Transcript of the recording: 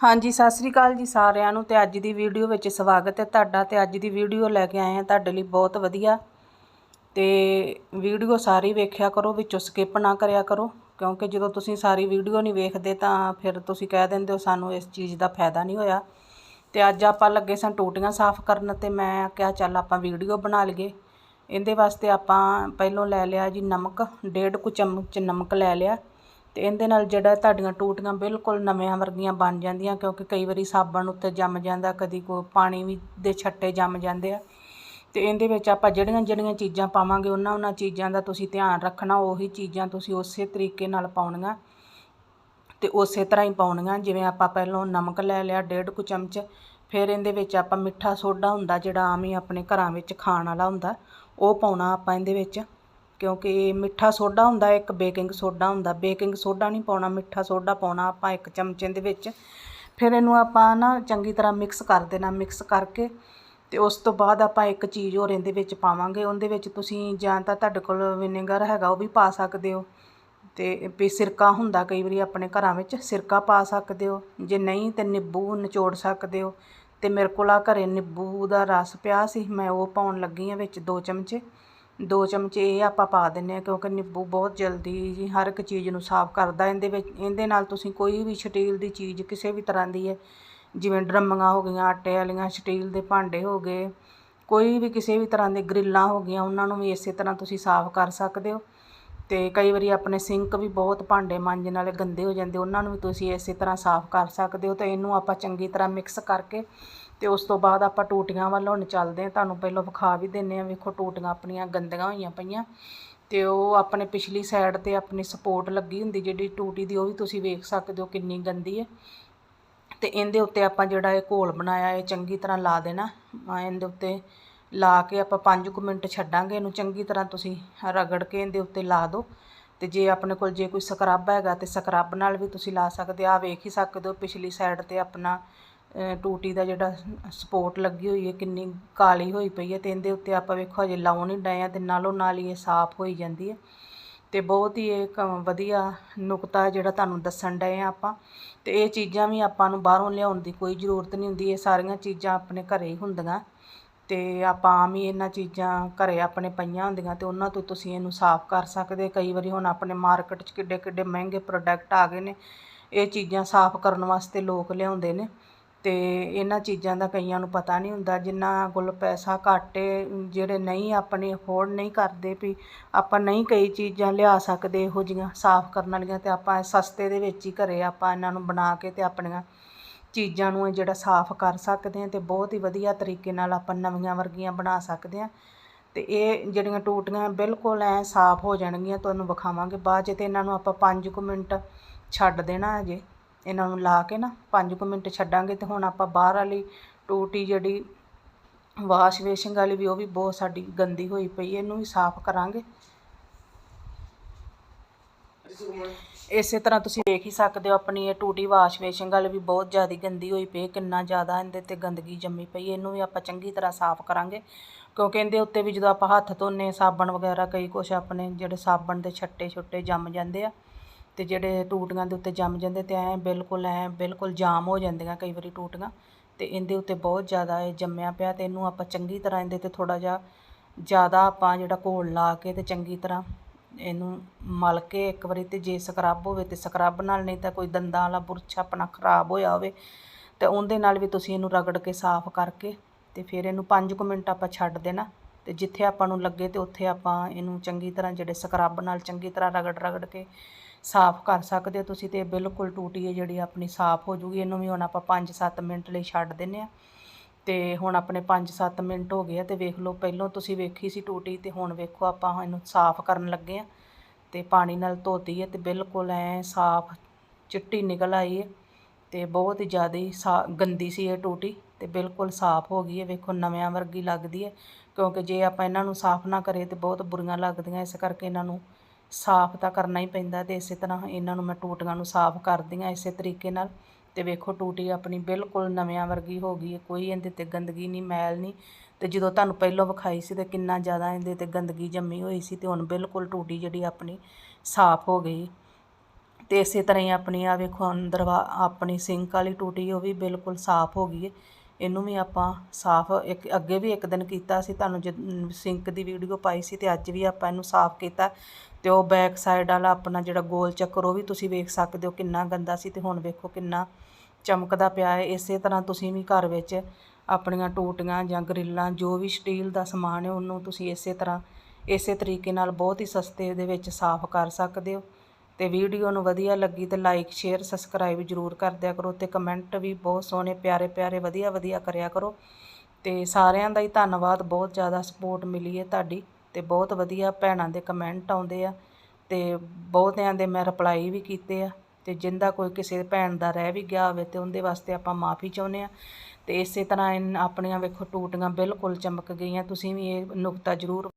ਹਾਂਜੀ, ਸਤਿ ਸ੍ਰੀ ਅਕਾਲ ਜੀ ਸਾਰਿਆਂ ਨੂੰ ਤੇ ਅੱਜ ਦੀ ਵੀਡੀਓ ਵਿੱਚ ਸਵਾਗਤ ਹੈ ਤੁਹਾਡਾ ਤੇ ਅੱਜ ਦੀ ਵੀਡੀਓ ਲੈ ਕੇ ਆਏ ਹਾਂ ਤੁਹਾਡੇ ਲਈ ਬਹੁਤ ਵਧੀਆ। ਤੇ ਵੀਡੀਓ ਸਾਰੀ ਵੇਖਿਆ ਕਰੋ, ਵਿੱਚੋਂ ਸਕਿਪ ਨਾ ਕਰਿਆ ਕਰੋ, ਕਿਉਂਕਿ ਜਦੋਂ ਤੁਸੀਂ ਸਾਰੀ ਵੀਡੀਓ ਨਹੀਂ ਵੇਖਦੇ ਤਾਂ ਫਿਰ ਤੁਸੀਂ ਕਹਿ ਦਿੰਦੇ ਹੋ ਸਾਨੂੰ ਇਸ ਚੀਜ਼ ਦਾ ਫਾਇਦਾ ਨਹੀਂ ਹੋਇਆ। ਤੇ ਅੱਜ ਆਪਾਂ ਲੱਗੇ ਸਾਂ ਟੂਟੀਆਂ ਸਾਫ਼ ਕਰਨ ਤੇ ਮੈਂ ਕਿਹਾ ਚੱਲ ਆਪਾਂ ਵੀਡੀਓ ਬਣਾ ਲਈਏ। ਇਹਦੇ ਵਾਸਤੇ ਆਪਾਂ ਪਹਿਲੋਂ ਲੈ ਲਿਆ ਜੀ ਨਮਕ, ਡੇਢ ਕੁ ਚਮਚ ਨਮਕ ਲੈ ਲਿਆ। ਤੇ ਇਹਦੇ ਨਾਲ ਜਿਹੜਾ ਤੁਹਾਡੀਆਂ ਟੂਟੀਆਂ ਬਿਲਕੁਲ ਨਵਿਆਂ ਵਰਗੀਆਂ ਬਣ ਜਾਂਦੀਆਂ, ਕਿਉਂਕਿ ਕਈ ਵਾਰੀ ਸਾਬਣ ਉੱਤੇ ਜੰਮ ਜਾਂਦਾ, ਕਦੀ ਕੋ ਪਾਣੀ ਵੀ ਦੇ ਛੱਟੇ ਜੰਮ ਜਾਂਦੇ ਆ। ਤੇ ਇਹਦੇ ਵਿੱਚ ਆਪਾਂ ਜਿਹੜੀਆਂ ਜਿਹੜੀਆਂ ਚੀਜ਼ਾਂ ਪਾਵਾਂਗੇ, ਉਹਨਾਂ ਉਹਨਾਂ ਚੀਜ਼ਾਂ ਦਾ ਤੁਸੀਂ ਧਿਆਨ ਰੱਖਣਾ, ਉਹੀ ਚੀਜ਼ਾਂ ਤੁਸੀਂ ਉਸੇ ਤਰੀਕੇ ਨਾਲ ਪਾਉਣੀਆਂ ਤੇ ਉਸੇ ਤਰ੍ਹਾਂ ਹੀ ਪਾਉਣੀਆਂ। ਜਿਵੇਂ ਆਪਾਂ ਪਹਿਲਾਂ ਨਮਕ ਲੈ ਲਿਆ, ਡੇਢ ਕੁ ਚਮਚ, ਫਿਰ ਇਹਦੇ ਵਿੱਚ ਆਪਾਂ ਮਿੱਠਾ ਸੋਡਾ ਹੁੰਦਾ, ਜਿਹੜਾ ਆਮ ਹੀ ਆਪਣੇ ਘਰਾਂ ਵਿੱਚ ਖਾਣ ਵਾਲਾ ਹੁੰਦਾ, ਉਹ ਪਾਉਣਾ ਆਪਾਂ ਇਹਦੇ ਵਿੱਚ। ਕਿਉਂਕਿ ਮਿੱਠਾ ਸੋਡਾ ਹੁੰਦਾ, ਇੱਕ ਬੇਕਿੰਗ ਸੋਡਾ ਹੁੰਦਾ। ਬੇਕਿੰਗ ਸੋਡਾ ਨਹੀਂ ਪਾਉਣਾ, ਮਿੱਠਾ ਸੋਡਾ ਪਾਉਣਾ ਆਪਾਂ ਇੱਕ ਚਮਚੇ ਦੇ ਵਿੱਚ। ਫਿਰ ਇਹਨੂੰ ਆਪਾਂ ਨਾ ਚੰਗੀ ਤਰ੍ਹਾਂ ਮਿਕਸ ਕਰ ਦੇਣਾ, ਮਿਕਸ ਕਰਕੇ। ਤੇ ਉਸ ਤੋਂ ਬਾਅਦ ਆਪਾਂ ਇੱਕ ਚੀਜ਼ ਹੋਰ ਇਹਦੇ ਵਿੱਚ ਪਾਵਾਂਗੇ। ਉਹਦੇ ਵਿੱਚ ਤੁਸੀਂ ਜਾਂ ਤਾਂ ਤੁਹਾਡੇ ਕੋਲ ਵਿਨੇਗਰ ਹੈਗਾ, ਉਹ ਵੀ ਪਾ ਸਕਦੇ ਹੋ। ਤੇ ਵੀ ਸਿਰਕਾ ਹੁੰਦਾ, ਕਈ ਵਾਰੀ ਆਪਣੇ ਘਰਾਂ ਵਿੱਚ ਸਿਰਕਾ ਪਾ ਸਕਦੇ ਹੋ। ਜੇ ਨਹੀਂ, ਤੇ ਨਿੰਬੂ ਨਿਚੋੜ ਸਕਦੇ ਹੋ। ਤੇ ਮੇਰੇ ਕੋਲ ਆ ਘਰੇ ਨਿੰਬੂ ਦਾ ਰਸ ਪਿਆ ਸੀ, ਮੈਂ ਉਹ ਪਾਉਣ ਲੱਗੀ ਆ ਵਿੱਚ 2 ਚਮਚੇ। ਦੋ ਚਮਚੇ ਇਹ ਆਪਾਂ ਪਾ ਦਿੰਨੇ ਆ ਕਿਉਂਕਿ ਨਿੰਬੂ ਬਹੁਤ ਜਲਦੀ ਹਰ ਇੱਕ ਚੀਜ਼ ਨੂੰ ਸਾਫ਼ ਕਰਦਾ ਇਹਦੇ ਵਿੱਚ, ਇਹਦੇ ਨਾਲ ਤੁਸੀਂ ਕੋਈ ਵੀ ਸਟੀਲ ਦੀ ਚੀਜ਼ ਕਿਸੇ ਵੀ ਤਰ੍ਹਾਂ ਦੀ ਹੈ, ਜਿਵੇਂ ਡਰਮੀਆਂ ਹੋ ਗਈਆਂ, ਆਟੇ ਵਾਲੀਆਂ, ਸਟੀਲ ਦੇ ਭਾਂਡੇ ਹੋ ਗਏ, ਕੋਈ ਵੀ ਕਿਸੇ ਵੀ ਤਰ੍ਹਾਂ ਦੇ ਗ੍ਰਿਲਾਂ ਹੋ ਗਈਆਂ, ਉਹਨਾਂ ਨੂੰ ਵੀ ਇਸੇ ਤਰ੍ਹਾਂ ਤੁਸੀਂ ਸਾਫ਼ ਕਰ ਸਕਦੇ ਹੋ। ਤੇ ਕਈ ਵਾਰੀ ਆਪਣੇ ਸਿੰਕ ਵੀ ਬਹੁਤ ਭਾਂਡੇ ਮਾਂਜਣ ਵਾਲੇ ਗੰਦੇ ਹੋ ਜਾਂਦੇ, ਉਹਨਾਂ ਨੂੰ ਵੀ ਤੁਸੀਂ ਇਸੇ ਤਰ੍ਹਾਂ ਸਾਫ਼ ਕਰ ਸਕਦੇ ਹੋ। ਤੇ ਇਹਨੂੰ ਆਪਾਂ ਚੰਗੀ ਤਰ੍ਹਾਂ ਮਿਕਸ ਕਰਕੇ ਤੇ ਉਸ ਤੋਂ ਬਾਅਦ ਆਪਾਂ ਟੂਟੀਆਂ ਵੱਲ ਹੁਣ ਚੱਲਦੇ ਹਾਂ। ਤੁਹਾਨੂੰ ਪਹਿਲਾਂ ਵਿਖਾ ਵੀ ਦਿੰਨੇ ਆ ਵੇਖੋ ਟੂਟੀਆਂ ਆਪਣੀਆਂ ਗੰਦੀਆਂ ਹੋਈਆਂ ਪਈਆਂ। ਤੇ ਉਹ ਆਪਣੇ ਪਿਛਲੀ ਸਾਈਡ ਤੇ ਆਪਣੀ ਸਪੋਰਟ ਲੱਗੀ ਹੁੰਦੀ ਜਿਹੜੀ ਟੂਟੀ ਦੀ, ਉਹ ਵੀ ਤੁਸੀਂ ਵੇਖ ਸਕਦੇ ਹੋ ਕਿੰਨੀ ਗੰਦੀ ਹੈ। ਤੇ ਇਹਦੇ ਉੱਤੇ ਆਪਾਂ ਜਿਹੜਾ ਇਹ ਘੋਲ ਬਣਾਇਆ, ਇਹ ਚੰਗੀ ਤਰ੍ਹਾਂ ਲਾ ਦੇਣਾ। ਇਹਦੇ ਉੱਤੇ ਲਾ ਕੇ ਆਪਾਂ 5 ਕੁ ਮਿੰਟ ਛੱਡਾਂਗੇ। ਇਹਨੂੰ ਚੰਗੀ ਤਰ੍ਹਾਂ ਤੁਸੀਂ ਰਗੜ ਕੇ ਇਹਦੇ ਉੱਤੇ ਲਾ ਦਿਓ। ਤੇ ਜੇ ਆਪਣੇ ਕੋਲ ਜੇ ਕੋਈ ਸਕਰਬ ਹੈਗਾ ਤੇ ਸਕਰਬ ਨਾਲ ਵੀ ਤੁਸੀਂ ਲਾ ਸਕਦੇ ਆ ਵੇਖ ਹੀ ਸਕਦੇ ਹੋ ਪਿਛਲੀ ਸਾਈਡ ਤੇ ਆਪਣਾ ਟੂਟੀ ਦਾ ਜਿਹੜਾ ਸਪੋਰਟ ਲੱਗੀ ਹੋਈ ਹੈ, ਕਿੰਨੀ ਕਾਲੀ ਹੋਈ ਪਈ ਹੈ ਤੇ ਇਹਦੇ ਉੱਤੇ ਆਪਾਂ ਵੇਖੋ ਹਜੇ ਲਾਉਣ ਹੀ ਡਏ ਆ ਤੇ ਨਾਲੋਂ ਨਾਲ ਹੀ ਇਹ ਸਾਫ਼ ਹੋਈ ਜਾਂਦੀ ਹੈ। ਤੇ ਬਹੁਤ ਹੀ ਇਹ ਵਧੀਆ ਨੁਕਤਾ ਜਿਹੜਾ ਤੁਹਾਨੂੰ ਦੱਸਣ ਡਏ ਆ ਆਪਾਂ। ਤੇ ਇਹ ਚੀਜ਼ਾਂ ਵੀ ਆਪਾਂ ਨੂੰ ਬਾਹਰੋਂ ਲਿਆਉਣ ਦੀ ਕੋਈ ਜ਼ਰੂਰਤ ਨਹੀਂ ਹੁੰਦੀ, ਇਹ ਸਾਰੀਆਂ ਚੀਜ਼ਾਂ ਆਪਣੇ ਘਰੇ ਹੀ ਹੁੰਦੀਆਂ। ਤੇ ਆਪਾਂ ਆਮ ਹੀ ਇਹਨਾਂ ਚੀਜ਼ਾਂ ਘਰੇ ਆਪਣੇ ਪਈਆਂ ਹੁੰਦੀਆਂ ਤੇ ਉਹਨਾਂ ਤੋਂ ਤੁਸੀਂ ਇਹਨੂੰ ਸਾਫ਼ ਕਰ ਸਕਦੇ ਕਈ ਵਾਰੀ ਹੁਣ ਆਪਣੇ ਮਾਰਕੀਟ 'ਚ ਕਿੱਡੇ ਕਿੱਡੇ ਮਹਿੰਗੇ ਪ੍ਰੋਡਕਟ ਆ ਗਏ ਨੇ, ਇਹ ਚੀਜ਼ਾਂ ਸਾਫ਼ ਕਰਨ ਵਾਸਤੇ ਲੋਕ ਲਿਆਉਂਦੇ ਨੇ। ਤੇ ਇਹਨਾਂ ਚੀਜ਼ਾਂ ਦਾ ਕਈਆਂ ਨੂੰ ਪਤਾ ਨਹੀਂ ਹੁੰਦਾ ਜਿਨ੍ਹਾਂ ਕੋਲ ਪੈਸਾ ਘੱਟ ਏ, ਜਿਹੜੇ ਨਹੀਂ ਆਪਣੀ ਅਫੋਰਡ ਨਹੀਂ ਕਰਦੇ ਵੀ ਆਪਾਂ ਨਹੀਂ ਕਈ ਚੀਜ਼ਾਂ ਲਿਆ ਸਕਦੇ ਇਹੋ ਜਿਹੀਆਂ ਸਾਫ਼ ਕਰਨ ਵਾਲੀਆਂ ਅਤੇ ਆਪਾਂ ਸਸਤੇ ਦੇ ਵਿੱਚ ਹੀ ਘਰ ਆਪਾਂ ਇਹਨਾਂ ਨੂੰ ਬਣਾ ਕੇ ਅਤੇ ਆਪਣੀਆਂ ਚੀਜ਼ਾਂ ਨੂੰ ਜਿਹੜਾ ਸਾਫ਼ ਕਰ ਸਕਦੇ ਹਾਂ ਅਤੇ ਬਹੁਤ ਹੀ ਵਧੀਆ ਤਰੀਕੇ ਨਾਲ ਆਪਾਂ ਨਵੀਆਂ ਵਰਗੀਆਂ ਬਣਾ ਸਕਦੇ ਹਾਂ। ਅਤੇ ਇਹ ਜਿਹੜੀਆਂ ਟੂਟੀਆਂ ਬਿਲਕੁਲ ਐ ਸਾਫ਼ ਹੋ ਜਾਣਗੀਆਂ, ਤੁਹਾਨੂੰ ਵਿਖਾਵਾਂਗੇ। ਬਾਅਦ 'ਚ ਤੇ ਇਹਨਾਂ ਨੂੰ ਆਪਾਂ ਪੰਜ ਕੁ ਮਿੰਟ ਛੱਡ ਦੇਣਾ ਅਜੇ ਇਹਨਾਂ ਨੂੰ ਲਾ ਕੇ ਨਾ 5 ਕੁ ਮਿੰਟ ਛੱਡਾਂਗੇ ਤੇ ਹੁਣ ਆਪਾਂ ਬਾਹਰ ਵਾਲੀ ਟੂਟੀ ਜਿਹੜੀ ਵਾਸ਼ ਵੇਸ਼ਿੰਗ ਵਾਲੀ ਵੀ ਉਹ ਵੀ ਬਹੁਤ ਸਾਡੀ ਗੰਦੀ ਹੋਈ ਪਈ ਇਹਨੂੰ ਵੀ ਸਾਫ਼ ਕਰਾਂਗੇ। ਇਸੇ ਤਰ੍ਹਾਂ ਤੁਸੀਂ ਦੇਖ ਹੀ ਸਕਦੇ ਹੋ ਆਪਣੀ ਇਹ ਟੂਟੀ ਵਾਸ਼ ਵੇਸ਼ਿੰਗ ਵਾਲੀ ਵੀ ਬਹੁਤ ਜ਼ਿਆਦਾ ਗੰਦੀ ਹੋਈ ਪਈ ਕਿੰਨਾ ਜ਼ਿਆਦਾ ਇਹਦੇ ਤੇ ਗੰਦਗੀ ਜੰਮੀ ਪਈ ਇਹਨੂੰ ਵੀ ਆਪਾਂ ਚੰਗੀ ਤਰ੍ਹਾਂ ਸਾਫ਼ ਕਰਾਂਗੇ। ਕਿਉਂਕਿ ਇਹਦੇ ਉੱਤੇ ਵੀ ਜਦੋਂ ਆਪਾਂ ਹੱਥ ਧੋਨੇ, ਸਾਬਣ ਵਗੈਰਾ ਕਈ ਕੁਛ ਆਪਣੇ ਜਿਹੜੇ ਸਾਬਣ ਦੇ ਛੱਟੇ ਛੁੱਟੇ ਜੰਮ ਜਾਂਦੇ ਆ ਅਤੇ ਜਿਹੜੇ ਟੂਟੀਆਂ ਦੇ ਉੱਤੇ ਜੰਮ ਜਾਂਦੇ ਅਤੇ ਐਂ ਬਿਲਕੁਲ ਐਂ ਬਿਲਕੁਲ ਜਾਮ ਹੋ ਜਾਂਦੀਆਂ ਕਈ ਵਾਰੀ ਟੂਟੀਆਂ ਅਤੇ ਇਹਦੇ ਉੱਤੇ ਬਹੁਤ ਜ਼ਿਆਦਾ ਇਹ ਜੰਮਿਆ ਪਿਆ ਅਤੇ ਇਹਨੂੰ ਆਪਾਂ ਚੰਗੀ ਤਰ੍ਹਾਂ ਇਹਦੇ ਤੇ ਥੋੜ੍ਹਾ ਜਿਹਾ ਜ਼ਿਆਦਾ ਆਪਾਂ ਜਿਹੜਾ ਘੋਲ ਲਾ ਕੇ ਅਤੇ ਚੰਗੀ ਤਰ੍ਹਾਂ ਇਹਨੂੰ ਮਲ ਕੇ ਇੱਕ ਵਾਰੀ ਤੇ ਜੇ ਸਕਰੱਬ ਹੋਵੇ ਤਾਂ ਸਕਰਬ ਨਾਲ ਨਹੀਂ ਤਾਂ ਕੋਈ ਦੰਦਾਂ ਵਾਲਾ ਬੁਰਸ਼ ਆਪਣਾ ਖਰਾਬ ਹੋਇਆ ਹੋਵੇ ਤਾਂ ਉਹਦੇ ਨਾਲ ਵੀ ਤੁਸੀਂ ਇਹਨੂੰ ਰਗੜ ਕੇ ਸਾਫ਼ ਕਰਕੇ ਅਤੇ ਫਿਰ ਇਹਨੂੰ ਪੰਜ ਕੁ ਮਿੰਟ ਆਪਾਂ ਛੱਡ ਦੇਣਾ ਅਤੇ ਜਿੱਥੇ ਆਪਾਂ ਨੂੰ ਲੱਗੇ ਤੇ ਉੱਥੇ ਆਪਾਂ ਇਹਨੂੰ ਚੰਗੀ ਤਰ੍ਹਾਂ ਜਿਹੜੇ ਸਕਰੱਬ ਨਾਲ ਚੰਗੀ ਤਰ੍ਹਾਂ ਰਗੜ ਰਗੜ ਕੇ ਸਾਫ਼ ਕਰ ਸਕਦੇ ਹੋ ਤੁਸੀਂ ਤੇ ਬਿਲਕੁਲ ਟੂਟੀ ਹੈ ਜਿਹੜੀ ਆਪਣੀ ਸਾਫ਼ ਹੋ ਜੂਗੀ। ਇਹਨੂੰ ਵੀ ਹੁਣ ਆਪਾਂ 5-7 ਮਿੰਟ ਲਈ ਛੱਡ ਦਿੰਨੇ ਆ ਤੇ ਹੁਣ ਆਪਣੇ 5-7 ਮਿੰਟ ਹੋ ਗਏ ਆ ਤੇ ਵੇਖ ਲਓ ਪਹਿਲਾਂ ਤੁਸੀਂ ਵੇਖੀ ਸੀ ਟੂਟੀ ਤੇ ਹੁਣ ਵੇਖੋ ਆਪਾਂ ਇਹਨੂੰ ਸਾਫ਼ ਕਰਨ ਲੱਗੇ ਆ ਤੇ ਪਾਣੀ ਨਾਲ ਧੋਤੀ ਹੈ ਤੇ ਬਿਲਕੁਲ ਐ ਸਾਫ਼ ਚਿੱਟੀ ਨਿਕਲ ਆਈ ਹੈ ਤੇ ਬਹੁਤ ਹੀ ਜ਼ਿਆਦਾ ਗੰਦੀ ਸੀ ਇਹ ਟੂਟੀ ਤੇ ਬਿਲਕੁਲ ਸਾਫ਼ ਹੋ ਗਈ ਹੈ। ਵੇਖੋ ਨਵਿਆਂ ਵਰਗੀ ਲੱਗਦੀ ਹੈ ਕਿਉਂਕਿ ਜੇ ਆਪਾਂ ਇਹਨਾਂ ਨੂੰ ਸਾਫ਼ ਨਾ ਕਰੇ ਤੇ ਬਹੁਤ ਬੁਰੀਆਂ ਲੱਗਦੀਆਂ। ਇਸ ਕਰਕੇ ਇਹਨਾਂ ਨੂੰ ਸਾਫ਼ ਤਾਂ ਕਰਨਾ ਹੀ ਪੈਂਦਾ ਤੇ ਇਸੇ ਤਰ੍ਹਾਂ ਇਹਨਾਂ ਨੂੰ ਮੈਂ ਟੂਟੀਆਂ ਨੂੰ ਸਾਫ਼ ਕਰਦੀ ਹਾਂ ਇਸੇ ਤਰੀਕੇ ਨਾਲ ਤੇ ਵੇਖੋ ਟੂਟੀ ਆਪਣੀ ਬਿਲਕੁਲ ਨਵਿਆਂ ਵਰਗੀ ਹੋ ਗਈ ਹੈ, ਕੋਈ ਇਹਦੇ ਤੇ ਗੰਦਗੀ ਨਹੀਂ, ਮੈਲ ਨਹੀਂ ਤੇ ਜਦੋਂ ਤੁਹਾਨੂੰ ਪਹਿਲਾਂ ਵਿਖਾਈ ਸੀ ਤੇ ਕਿੰਨਾ ਜ਼ਿਆਦਾ ਇਹਦੇ ਤੇ ਗੰਦਗੀ ਜੰਮੀ ਹੋਈ ਸੀ ਤੇ ਹੁਣ ਬਿਲਕੁਲ ਟੂਟੀ ਜਿਹੜੀ ਆਪਣੀ ਸਾਫ਼ ਹੋ ਗਈ। ਤੇ ਇਸੇ ਤਰ੍ਹਾਂ ਹੀ ਆਪਣੀ ਆ ਵੇਖੋ ਅੰਦਰ ਆਪਣੀ ਸਿੰਕ ਵਾਲੀ ਟੂਟੀ ਉਹ ਵੀ ਬਿਲਕੁਲ ਸਾਫ਼ ਹੋ ਗਈ ਹੈ। ਇਹਨੂੰ ਵੀ ਆਪਾਂ ਸਾਫ਼ ਇੱਕ ਅੱਗੇ ਵੀ ਇੱਕ ਦਿਨ ਕੀਤਾ ਸੀ, ਤੁਹਾਨੂੰ ਜਦ ਸਿੰਕ ਦੀ ਵੀਡੀਓ ਪਾਈ ਸੀ ਤੇ ਅੱਜ ਵੀ ਆਪਾਂ ਇਹਨੂੰ ਸਾਫ਼ ਕੀਤਾ। ਤੇ ਉਹ ਬੈਕ ਸਾਈਡ ਵਾਲਾ ਆਪਣਾ ਜਿਹੜਾ ਗੋਲ ਚੱਕਰ, ਉਹ ਵੀ ਤੁਸੀਂ ਵੇਖ ਸਕਦੇ ਹੋ ਕਿੰਨਾ ਗੰਦਾ ਸੀ ਤੇ ਹੁਣ ਵੇਖੋ ਕਿੰਨਾ ਚਮਕਦਾ ਪਿਆ ਹੈ। ਇਸੇ ਤਰ੍ਹਾਂ ਤੁਸੀਂ ਵੀ ਘਰ ਵਿੱਚ ਆਪਣੀਆਂ ਟੂਟੀਆਂ ਜਾਂ ਗਰਿੱਲਾਂ, ਜੋ ਵੀ ਸਟੀਲ ਦਾ ਸਮਾਨ ਹੈ, ਉਹਨੂੰ ਤੁਸੀਂ ਇਸੇ ਤਰ੍ਹਾਂ, ਇਸੇ ਤਰੀਕੇ ਨਾਲ ਬਹੁਤ ਹੀ ਸਸਤੇ ਦੇ ਵਿੱਚ ਸਾਫ਼ ਕਰ ਸਕਦੇ ਹੋ। ਤੇ ਵੀਡੀਓ ਨੂੰ ਵਧੀਆ ਲੱਗੀ ਤੇ ਲਾਈਕ ਸ਼ੇਅਰ ਸਬਸਕ੍ਰਾਈਬ ਜਰੂਰ ਕਰ ਦਿਆ ਕਰੋ ਤੇ ਕਮੈਂਟ ਵੀ ਬਹੁਤ ਸੋਹਣੇ, ਪਿਆਰੇ ਪਿਆਰੇ, ਵਧੀਆ ਵਧੀਆ ਕਰਿਆ ਕਰੋ। ਤੇ ਸਾਰਿਆਂ ਦਾ ਹੀ ਧੰਨਵਾਦ, ਬਹੁਤ ਜ਼ਿਆਦਾ ਸਪੋਰਟ ਮਿਲੀ ਹੈ ਤੁਹਾਡੀ ਤੇ ਬਹੁਤ ਵਧੀਆ ਭੈਣਾਂ ਦੇ ਕਮੈਂਟ ਆਉਂਦੇ ਆ ਤੇ ਬਹੁਤਿਆਂ ਦੇ ਮੈਂ ਰਿਪਲਾਈ ਵੀ ਕੀਤੇ ਆ ਤੇ ਜਿੰਦਾ ਕੋਈ ਕਿਸੇ ਭੈਣ ਦਾ ਰਹਿ ਵੀ ਗਿਆ ਹੋਵੇ ਤੇ ਉਹਦੇ ਵਾਸਤੇ ਆਪਾਂ ਮਾਫੀ ਚਾਹੁੰਦੇ ਆ। ਤੇ ਇਸੇ ਤਰ੍ਹਾਂ ਇਨ- ਆਪਣੀਆਂ ਵੇਖੋ ਟੂਟੀਆਂ ਬਿਲਕੁਲ ਚਮਕ ਗਈਆਂ, ਤੁਸੀਂ ਵੀ ਇਹ ਨੁਕਤਾ ਜ਼ਰੂਰ